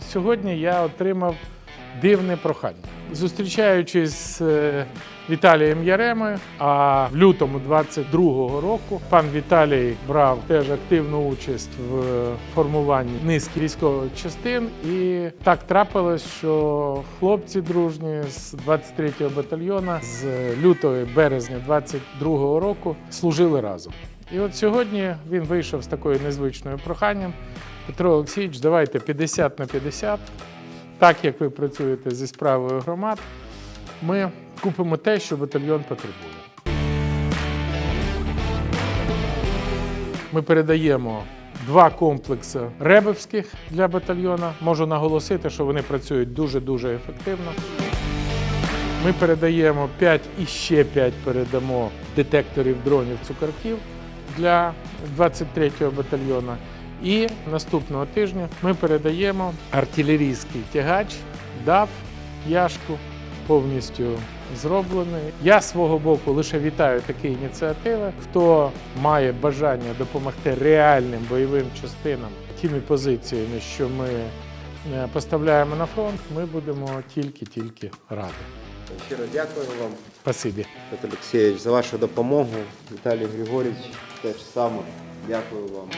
Сьогодні я отримав дивне прохання. Зустрічаючись з е, Віталієм Яремою, а в лютому 22-го року пан Віталій брав теж активну участь в формуванні низки військових частин. І так трапилось, що хлопці дружні з 23-го батальйона з лютого березня 22-го року служили разом. І от сьогодні він вийшов з такою незвичною проханням. Петро Олексійович, давайте 50 на 50. Так як ви працюєте зі справою громад, ми купимо те, що батальйон потребує. Ми передаємо два комплекси ребовських для батальйона. Можу наголосити, що вони працюють дуже-дуже ефективно. Ми передаємо 5 і ще 5 передамо детекторів дронів цукарків для 23-го батальйона. І наступного тижня ми передаємо артилерійський тягач ДАВ Яшку повністю зроблений. Я свого боку лише вітаю такі ініціативи. Хто має бажання допомогти реальним бойовим частинам тими позиціями, що ми е, поставляємо на фронт, ми будемо тільки-тільки раді. Щиро дякую вам, Спасибі. Олексійович, за вашу допомогу. Віталій Григорійович теж саме. Дякую вам.